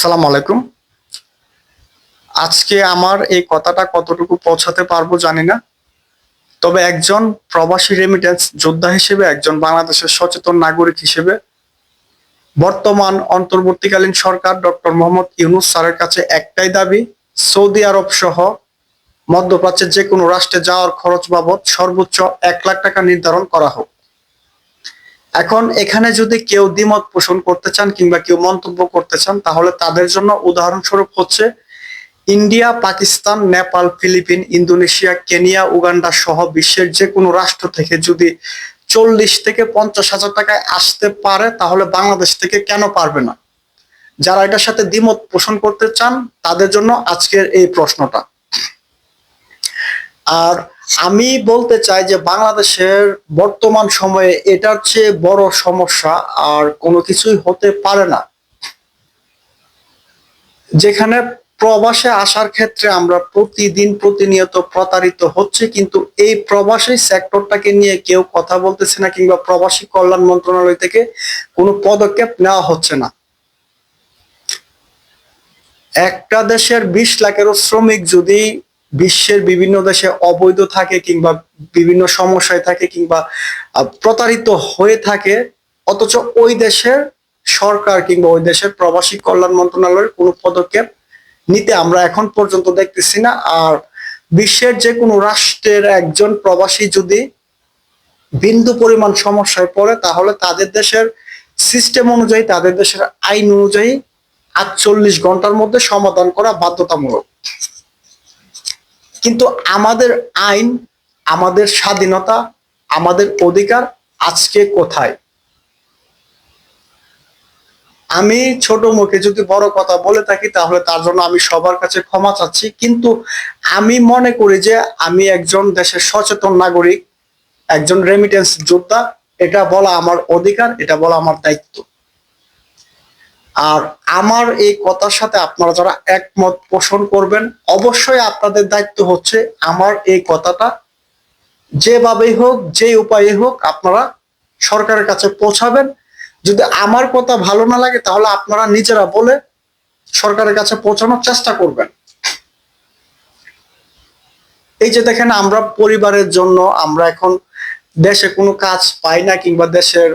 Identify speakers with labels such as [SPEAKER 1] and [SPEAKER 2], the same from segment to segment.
[SPEAKER 1] আসসালামু আলাইকুম। আজকে আমার এই কথাটা কতটুকু পৌঁছাতে পারব জানি না। তবে একজন প্রবাসী রেমিটেন্স যোদ্ধা হিসেবে, একজন বাংলাদেশের সচেতন নাগরিক হিসেবে, বর্তমান অন্তর্বর্তীকালীন সরকার ডক্টর মোহাম্মদ ইউনুস স্যারের কাছে একটাই দাবি, সৌদি আরব সহ মধ্যপ্রাচ্যের যে কোনো রাষ্ট্রে যাওয়ার খরচ বাবদ সর্বোচ্চ এক লাখ টাকা নির্ধারণ করা হোক। এখন এখানে যদি কেউ দ্বিমত পোষণ করতে চান কিংবা কেউ মন্তব্য করতে চান, তাহলে তাদের জন্য উদাহরণস্বরূপ হচ্ছে India, Pakistan, Nepal, Philippine, Indonesia, Kenya, Uganda সহ বিশ্বের যে কোনো রাষ্ট্র থেকে যদি চল্লিশ থেকে পঞ্চাশ হাজার টাকায় আসতে পারে, তাহলে বাংলাদেশ থেকে কেন পারবে না? যারা এটার সাথে দ্বিমত পোষণ করতে চান, তাদের জন্য আজকের এই প্রশ্নটা। আর আমি বলতে চাই যে বাংলাদেশের বর্তমান সময়ে এটার চেয়ে বড় সমস্যা আর কোনো কিছুই হতে পারে না। যেখানে প্রবাসে আসার ক্ষেত্রে আমরা প্রতিদিন প্রতিনিয়ত প্রতারিত হচ্ছে, কিন্তু এই প্রবাসী সেক্টরটাকে নিয়ে কেউ কথা বলতেছে না কিংবা প্রবাসী কল্যাণ মন্ত্রণালয় থেকে কোনো পদক্ষেপ নেওয়া হচ্ছে না। একটা দেশের বিশ লাখেরও শ্রমিক যদি বিশ্বের বিভিন্ন দেশে অবৈধ থাকে কিংবা বিভিন্ন সমস্যায় থাকে কিংবা প্রতারিত হয়ে থাকে, অথচ ওই দেশের সরকার কিংবা ওই দেশের প্রবাসী কল্যাণ মন্ত্রণালয়ের কোনো পদক্ষেপ নিতে আমরা এখন পর্যন্ত দেখতেছি না। আর বিশ্বের যে কোনো রাষ্ট্রের একজন প্রবাসী যদি বিন্দু পরিমাণ সমস্যায় পড়ে, তাহলে তাদের দেশের সিস্টেম অনুযায়ী, তাদের দেশের আইন অনুযায়ী আটচল্লিশ ঘণ্টার মধ্যে সমাধান করা বাধ্যতামূলক। কিন্তু আমাদের আইন, আমাদের স্বাধীনতা, আমাদের অধিকার আজকে কোথায়? আমি ছোট মুখে যদি বড় কথা বলে থাকি, তাহলে তার জন্য আমি সবার কাছে ক্ষমা চাচ্ছি। কিন্তু আমি মনে করি যে আমি একজন দেশের সচেতন নাগরিক, একজন রেমিটেন্স যোদ্ধা, এটা বলা আমার অধিকার, এটা বলা আমার দায়িত্ব। আর আমার এই কথার সাথে আপনারা যারা একমত পোষণ করবেন, অবশ্যই আপনাদের দায়িত্ব হচ্ছে আমার এই কথাটা। যেভাবেই হোক যে উপায়ে হোক, আপনারা সরকারের কাছে পৌঁছাবেন। যদি আমার কথা ভালো না লাগে, তাহলে আপনারা নিজেরা বলে সরকারের কাছে পৌঁছানোর চেষ্টা করবেন। এই যে দেখেন, আমরা পরিবারের জন্য, আমরা এখন দেশে কোনো কাজ পাই না কিংবা দেশের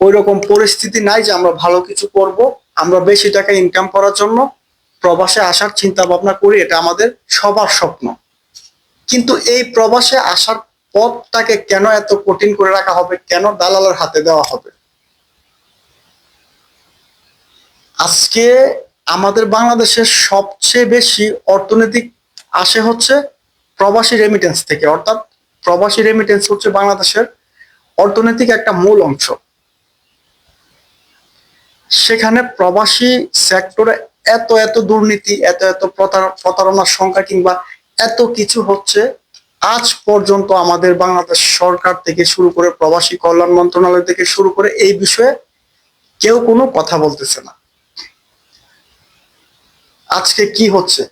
[SPEAKER 1] ওই রকম পরিস্থিতি নাই যে আমরা ভালো কিছু করব। আমরা বেশি টাকা ইনকাম করার জন্য প্রবাসে আসার চিন্তা ভাবনা করি, এটা আমাদের সবার স্বপ্ন। কিন্তু এই প্রবাসে আসার পথটাকে কেন এত কঠিন করে রাখা হবে? কেন দালালের হাতে দেওয়া হবে? আজকে আমাদের বাংলাদেশের সবচেয়ে বেশি অর্থনৈতিক আসে হচ্ছে প্রবাসী রেমিটেন্স থেকে, অর্থাৎ প্রবাসী রেমিটেন্স হচ্ছে বাংলাদেশের অর্থনৈতিক একটা মূল অংশ। সেখানে প্রবাসী সেক্টরে এত এত দুর্নীতি, এত এত প্রতার- প্রতারণার সংখ্যা কিংবা এত কিছু হচ্ছে, আজ পর্যন্ত আমাদের বাংলাদেশ সরকার থেকে শুরু করে প্রবাসী কল্যাণ মন্ত্রণালয় থেকে শুরু করে এই বিষয়ে কেউ কোনো কথা বলতেছে না। আজকে কি হচ্ছে?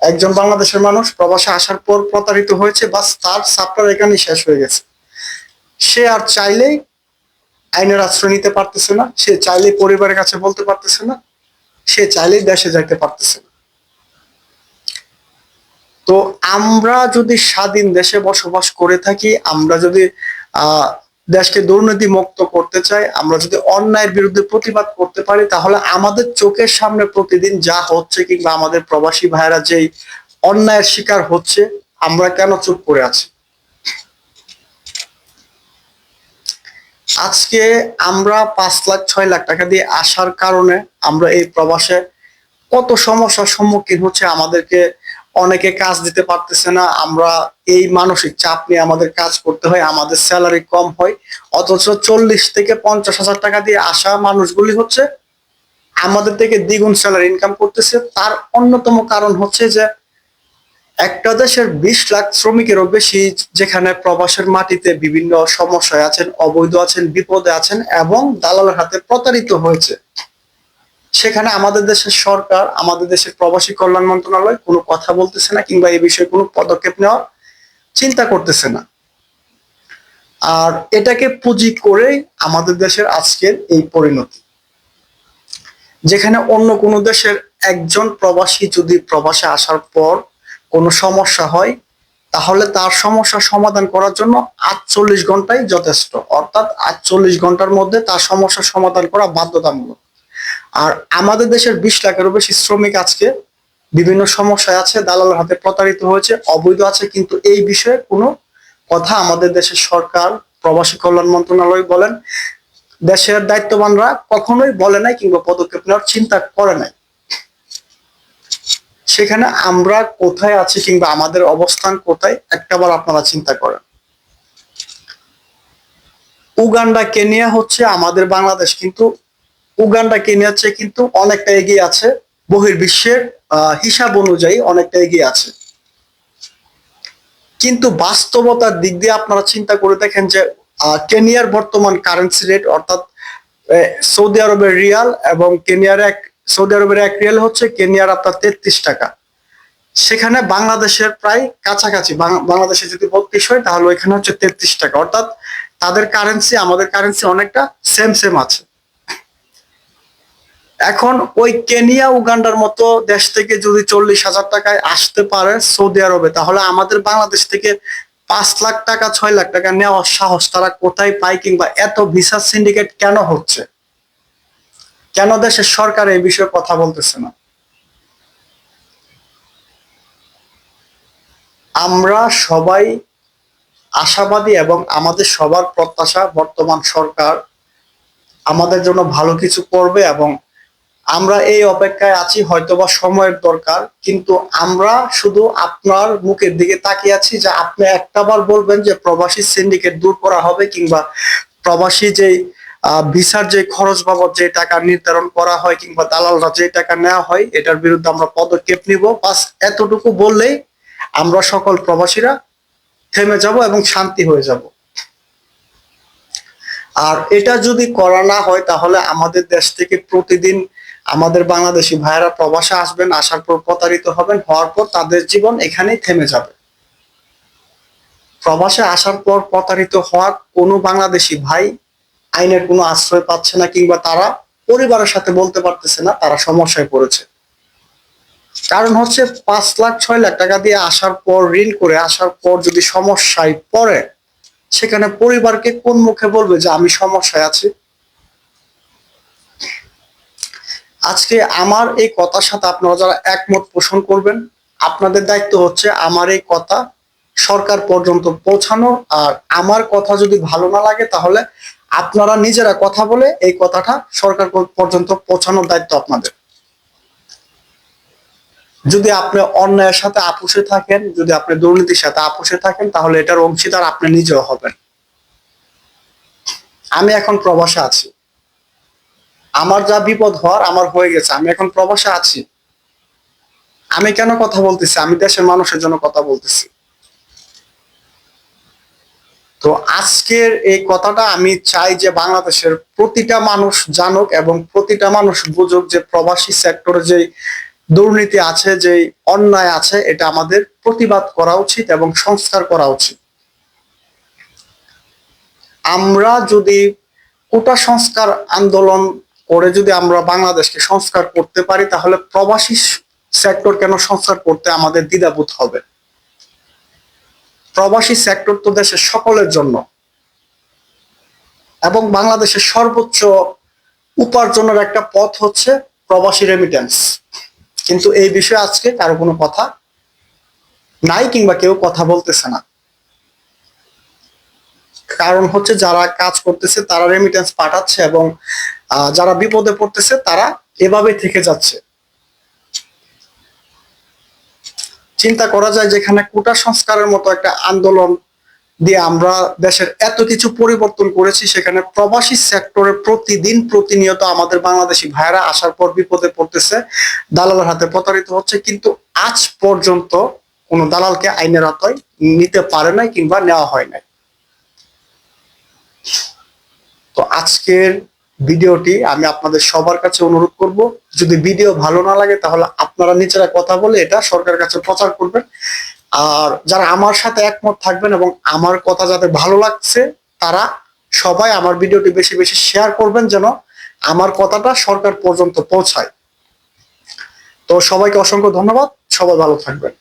[SPEAKER 1] একজন বাংলাদেশের মানুষ প্রবাসে আসার পর প্রতারিত হয়েছে বা তার সাপ্টার এখানেই শেষ হয়ে গেছে। সে আর চাইলেই আইনের আশ্রয় নিতে পারতেছে না, সে চাইলে পরিবারের কাছে বলতে পারতেছে না, সে চাইলেই দেশে যাইতে পারতেছে না। তো আমরা যদি স্বাধীন দেশে বসবাস করে থাকি, আমরা যদি দেশকে দুর্নীতি মুক্ত করতে চাই, আমরা যদি অন্যায়ের বিরুদ্ধে প্রতিবাদ করতে পারি, তাহলে আমাদের চোখের সামনে প্রতিদিন যা হচ্ছে কিংবা আমাদের প্রবাসী ভাইরা যেই অন্যায়ের শিকার হচ্ছে, আমরা কেন চুপ করে আছি? আজকে আমরা পাঁচ লাখ, ছয় লাখ টাকা দিয়ে আসার কারণে আমরা এই প্রবাসে কত সমস্যার সম্মুখীন হচ্ছে আমাদেরকে অনেকে কাজ দিতে পারতেছে না। আমরা এই মানসিক চাপ নিয়ে আমাদের কাজ করতে হয়, আমাদের স্যালারি কম হয়। অথচ চল্লিশ থেকে পঞ্চাশ হাজার টাকা দিয়ে আসা মানুষগুলি হচ্ছে আমাদের থেকে দ্বিগুণ স্যালারি ইনকাম করতেছে। তার অন্যতম কারণ হচ্ছে যে একটা দেশের বিশ লাখ শ্রমিকেরও বেশি যেখানে প্রবাসের মাটিতে বিভিন্ন সমস্যায় আছেন, অবৈধ আছেন, বিপদে আছেন এবং দালালের হাতে প্রতারিত হয়েছে। সেখানে আমাদের দেশের সরকার, আমাদের দেশের প্রবাসী কল্যাণ মন্ত্রণালয় কোনো কথা বলতেছে না কিংবা এই বিষয়ে কোনো পদক্ষেপ নেওয়ার চিন্তা করতেছে না। আর এটাকে পুঁজি করে আমাদের দেশের আজকের এই পরিণতি। যেখানে অন্য কোনো দেশের একজন প্রবাসী যদি প্রবাসে আসার পর কোনো সমস্যা হয়, তাহলে তার সমস্যা সমাধান করার জন্য আটচল্লিশ ঘন্টাই যথেষ্ট। অর্থাৎ আটচল্লিশ ঘণ্টার মধ্যে তার সমস্যার সমাধান করা বাধ্যতামূলক। আর আমাদের দেশের বিশ লাখেরও বেশি শ্রমিক আজকে বিভিন্ন সমস্যায় আছে, দালালের হাতে প্রতারিত হয়েছে, অবৈধ আছে, কিন্তু এই বিষয়ে কোনো কথা আমাদের দেশের সরকার, প্রবাসী কল্যাণ মন্ত্রণালয় বলেন, দেশের দায়িত্ববানরা কখনোই বলে নাই কিংবা পদক্ষেপ নেওয়ার চিন্তা করে নাই। সেখানে আমরা কোথায় আছি কিংবা আমাদের অবস্থান কোথায় একটাবার আপনারা চিন্তা করেন। উগান্ডা, কেনিয়া হচ্ছে আমাদের বাংলাদেশ, কিন্তু উগান্ডা কেনিয়ার চেয়ে কিন্তু অনেকটা এগিয়ে আছে। বহির্বিশ্বের হিসাব অনুযায়ী অনেকটা এগিয়ে আছে। কিন্তু বাস্তবতার দিক দিয়ে আপনারা চিন্তা করে দেখেন যে কেনিয়ার বর্তমান কারেন্সি রেট অর্থাৎ সৌদি আরবের রিয়াল এবং কেনিয়ার এক সৌদি আরবের এক রিয়াল হচ্ছে কেনিয়ার আপনার তেত্রিশ টাকা। সেখানে বাংলাদেশের প্রায় কাছাকাছি বাংলাদেশে যদি বত্রিশ হয়, তাহলে ওইখানে হচ্ছে তেত্রিশ টাকা। অর্থাৎ তাদের কারেন্সি আমাদের কারেন্সি অনেকটা সেম সেম আছে। এখন ওই কেনিয়া, উগান্ডার মতো দেশ থেকে যদি চল্লিশ হাজার টাকায় আসতে পারে সৌদি আরবে, তাহলে আমাদের বাংলাদেশ থেকে পাঁচ লাখ টাকা, ছয় লাখ টাকা নেওয়ার সাহস তারা কোথায় পায় কিংবা এত ভিসা সিন্ডিকেট কেন হচ্ছে? কেন দেশের সরকার এই বিষয়ে কথা বলতেছে না? আমরা সবাই আশাবাদী এবং আমাদের সবার প্রত্যাশা, বর্তমান সরকার আমাদের জন্য ভালো কিছু করবে এবং আমরা এই অপেক্ষায় আছি, হয়তোবা সময়ের দরকার, কিন্তু আমরা শুধু আপনার মুখের দিকে তাকিয়ে আছি যে আপনি একটাবার বলবেন যে প্রবাসী সিন্ডিকেট দূর করা হবে কিংবা প্রবাসী যেই ভিসার যে খরচ বাবদ যে টাকা নির্ধারণ করা হয় কিংবা দালালরা যে টাকা নেওয়া হয়, এটার বিরুদ্ধে আমরা পদক্ষেপ নিব। বাস এতটুকু বললেই আমরা সকল প্রবাসীরা থেমে যাব এবং শান্তি হয়ে যাব। আর এটা যদি করা না হয়, তাহলে আমাদের দেশ থেকে প্রতিদিন আমাদের বাংলাদেশি ভাইয়েরা প্রবাসে আসবেন, আসার পর প্রতারিত হবেন, হওয়ার পর তাদের জীবন এখানেই থেমে যাবে। প্রবাসে আসার পর প্রতারিত হওয়া কোনো বাংলাদেশি ভাই আইনের কোনো আশ্রয় পাচ্ছে না কিংবা তারা পরিবারের সাথে বলতে পারতেছে না, তারা সমস্যায় পড়েছে। কারণ হচ্ছে পাঁচ লাখ, ছয় লাখ টাকা দিয়ে আসার পর, ঋণ করে আসার পর যদি সমস্যায় পড়ে, সেখানে পরিবারকে কোন মুখে বলবে যে আমি সমস্যায় আছি? আজকে আমার এই কথার সাথে আপনারা যারা একমত পোষণ করবেন, আপনাদের দায়িত্ব হচ্ছে আমার এই কথা সরকার পর্যন্ত পৌঁছানো আর আমার কথা যদি ভালো না লাগে, তাহলে আপনারা নিজেরা কথা বলে এই কথাটা সরকার পর্যন্ত পৌঁছানোর দায়িত্ব আপনাদের। যদি আপনি অন্যায়ের সাথে আপোষে থাকেন, যদি আপনি দুর্নীতির সাথে আপোষে থাকেন, তাহলে এটার অংশীদার আপনি নিজেও হবেন। আমি এখন প্রবাসে আছি। আমার যা বিপদ হওয়ার আমার হয়ে গেছে, আমি এখন প্রবাসে আছি। আমি কেন কথা বলতেছি? আমি দেশের মানুষের জন্য কথা বলতেছি। তো আজকের এই কথাটা আমি চাই যে বাংলাদেশের প্রতিটা মানুষ জানুক এবং প্রতিটা মানুষ বুঝুক যে প্রবাসী সেক্টরে যে দুর্নীতি আছে যে অন্যায় আছে, এটা আমাদের প্রতিবাদ করা উচিত এবং সংস্কার করা উচিত। আমরা যদি কোটা সংস্কার আন্দোলন করে যদি আমরা বাংলাদেশকে সংস্কার করতে পারি, তাহলে প্রবাসী সেক্টর কেন সংস্কার করতে আমাদের দ্বিধাবোধ হবে? প্রবাসী সেক্টর তো দেশের সকলের জন্য। এবং বাংলাদেশের সর্বোচ্চ উপার্জনের একটা পথ হচ্ছে প্রবাসী রেমিটেন্স কিন্তু এই বিষয়ে আজকে কারও কোনো কথা নাই কিংবা কেউ কথা বলতেছে না। কারণ হচ্ছে যারা কাজ করতেছে, তারা রেমিটেন্স পাঠাচ্ছে এবং যারা বিপদে পড়তেছে, তারা এভাবে থেকে যাচ্ছে। চিন্তা করা যায় যেখানে কোটা সংস্কারের মতো একটা আন্দোলন দিয়ে আমরা দেশের এত কিছু পরিবর্তন করেছি, সেখানে প্রবাসী সেক্টরে প্রতিদিন প্রতিনিয়ত আমাদের বাংলাদেশি ভাইয়েরা আসার পর বিপদে পড়তেছে, দালালের হাতে প্রতারিত হচ্ছে, কিন্তু আজ পর্যন্ত কোনো দালালকে আইনের আওতায় নিতে পারে নাই কিংবা নেওয়া হয় নাই। তো আজকের ভিডিওটি আমি আপনাদের সবার কাছে অনুরোধ করব। যদি ভিডিও ভালো না লাগে, তাহলে আপনারা নিজেরা কথা বলে এটা সরকারের কাছে প্রচার করবেন। আর যারা আমার সাথে একমত থাকবেন এবং আমার কথা যাদের ভালো লাগছে, তারা সবাই আমার ভিডিওটি বেশি বেশি শেয়ার করবেন যেন আমার কথাটা সরকার পর্যন্ত পৌঁছায়। তো সবাইকে অসংখ্য ধন্যবাদ। সবাই ভালো থাকবেন।